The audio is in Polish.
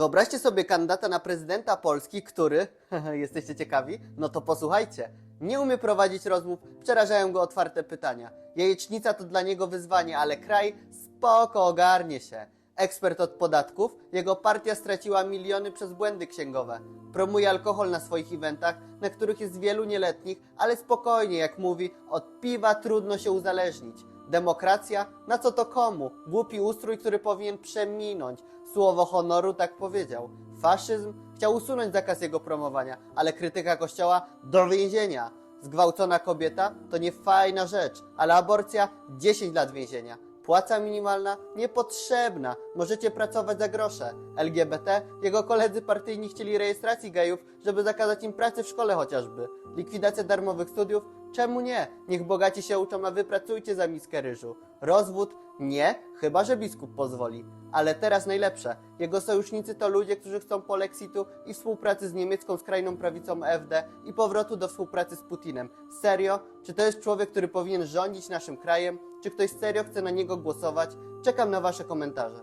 Wyobraźcie sobie kandydata na prezydenta Polski, który, jesteście ciekawi? No to posłuchajcie. Nie umie prowadzić rozmów, przerażają go otwarte pytania. Jajecznica to dla niego wyzwanie, ale kraj spoko ogarnie się. Ekspert od podatków, jego partia straciła miliony przez błędy księgowe. Promuje alkohol na swoich eventach, na których jest wielu nieletnich, ale spokojnie, jak mówi, od piwa trudno się uzależnić. Demokracja? Na co to komu? Głupi ustrój, który powinien przeminąć. Słowo honoru tak powiedział. Faszyzm? Chciał usunąć zakaz jego promowania, ale krytyka kościoła do więzienia. Zgwałcona kobieta to nie fajna rzecz, ale aborcja 10 lat więzienia. Płaca minimalna niepotrzebna. Możecie pracować za grosze. LGBT, jego koledzy partyjni chcieli rejestracji gejów, żeby zakazać im pracy w szkole chociażby. Likwidacja darmowych studiów? Czemu nie? Niech bogaci się uczą, a wy pracujcie za miskę ryżu. Rozwód? Nie, chyba że biskup pozwoli. Ale teraz najlepsze. Jego sojusznicy to ludzie, którzy chcą polexitu i współpracy z niemiecką skrajną prawicą AfD i powrotu do współpracy z Putinem. Serio? Czy to jest człowiek, który powinien rządzić naszym krajem? Czy ktoś serio chce na niego głosować? Czekam na wasze komentarze.